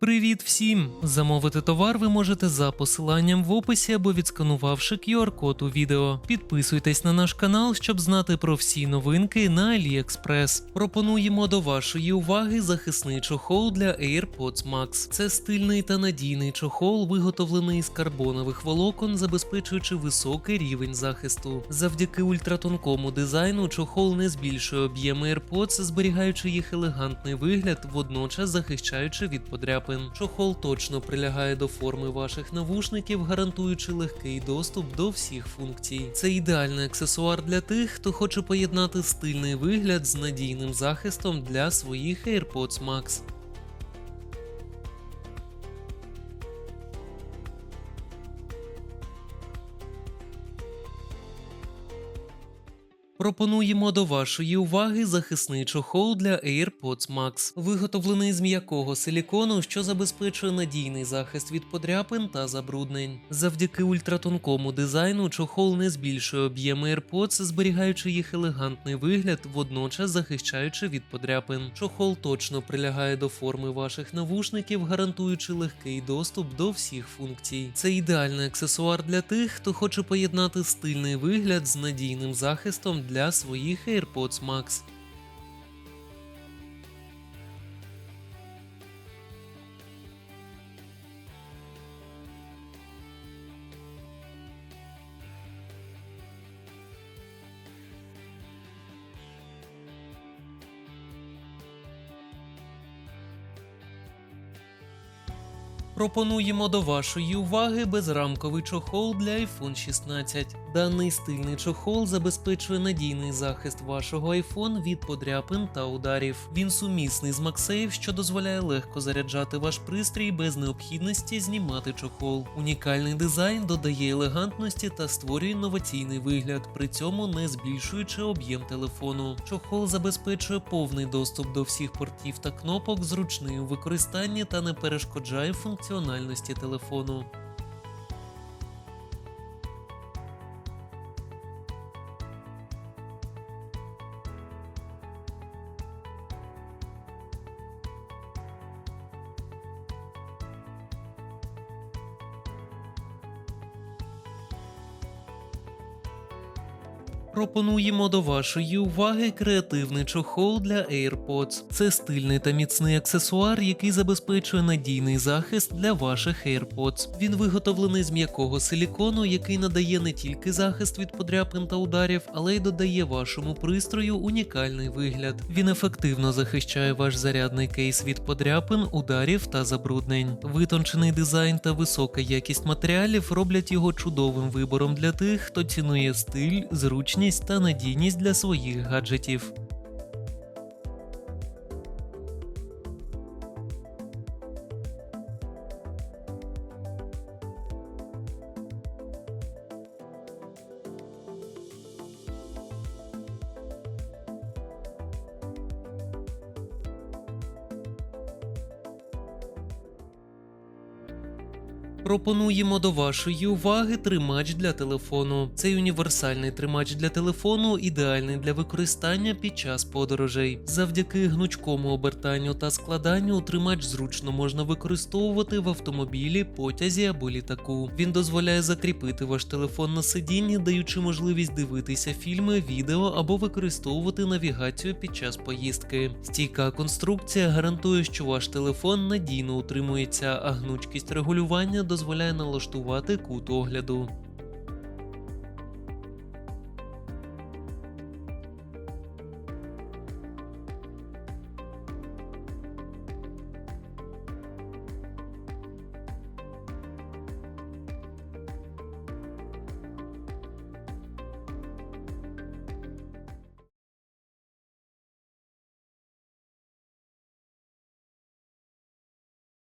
Привіт всім! Замовити товар ви можете за посиланням в описі або відсканувавши QR-код у відео. Підписуйтесь на наш канал, щоб знати про всі новинки на AliExpress. Пропонуємо до вашої уваги захисний чохол для AirPods Max. Це стильний та надійний чохол, виготовлений з карбонових волокон, забезпечуючи високий рівень захисту. Завдяки ультратонкому дизайну чохол не збільшує об'єм AirPods, зберігаючи їх елегантний вигляд, водночас захищаючи від подряпин. Чохол точно прилягає до форми ваших навушників, гарантуючи легкий доступ до всіх функцій. Це ідеальний аксесуар для тих, хто хоче поєднати стильний вигляд з надійним захистом для своїх AirPods Max. Пропонуємо до вашої уваги захисний чохол для AirPods Max, виготовлений з м'якого силікону, що забезпечує надійний захист від подряпин та забруднень. Завдяки ультратонкому дизайну чохол не збільшує об'єм AirPods, зберігаючи їх елегантний вигляд, водночас захищаючи від подряпин. Чохол точно прилягає до форми ваших навушників, гарантуючи легкий доступ до всіх функцій. Це ідеальний аксесуар для тих, хто хоче поєднати стильний вигляд з надійним захистом для своїх AirPods Max. Пропонуємо до вашої уваги безрамковий чохол для iPhone 16. Даний стильний чохол забезпечує надійний захист вашого iPhone від подряпин та ударів. Він сумісний з MagSafe, що дозволяє легко заряджати ваш пристрій без необхідності знімати чохол. Унікальний дизайн додає елегантності та створює інноваційний вигляд, при цьому не збільшуючи об'єм телефону. Чохол забезпечує повний доступ до всіх портів та кнопок, зручний у використанні та не перешкоджає функціональності телефону. Пропонуємо до вашої уваги креативний чохол для AirPods. Це стильний та міцний аксесуар, який забезпечує надійний захист для ваших AirPods. Він виготовлений з м'якого силікону, який надає не тільки захист від подряпин та ударів, але й додає вашому пристрою унікальний вигляд. Він ефективно захищає ваш зарядний кейс від подряпин, ударів та забруднень. Витончений дизайн та висока якість матеріалів роблять його чудовим вибором для тих, хто цінує стиль, зручність та надійність для своїх гаджетів. Пропонуємо до вашої уваги тримач для телефону. Цей універсальний тримач для телефону ідеальний для використання під час подорожей. Завдяки гнучкому обертанню та складанню тримач зручно можна використовувати в автомобілі, потязі або літаку. Він дозволяє закріпити ваш телефон на сидінні, даючи можливість дивитися фільми, відео або використовувати навігацію під час поїздки. Стійка конструкція гарантує, що ваш телефон надійно утримується, а гнучкість регулювання дозволяє налаштувати кут огляду.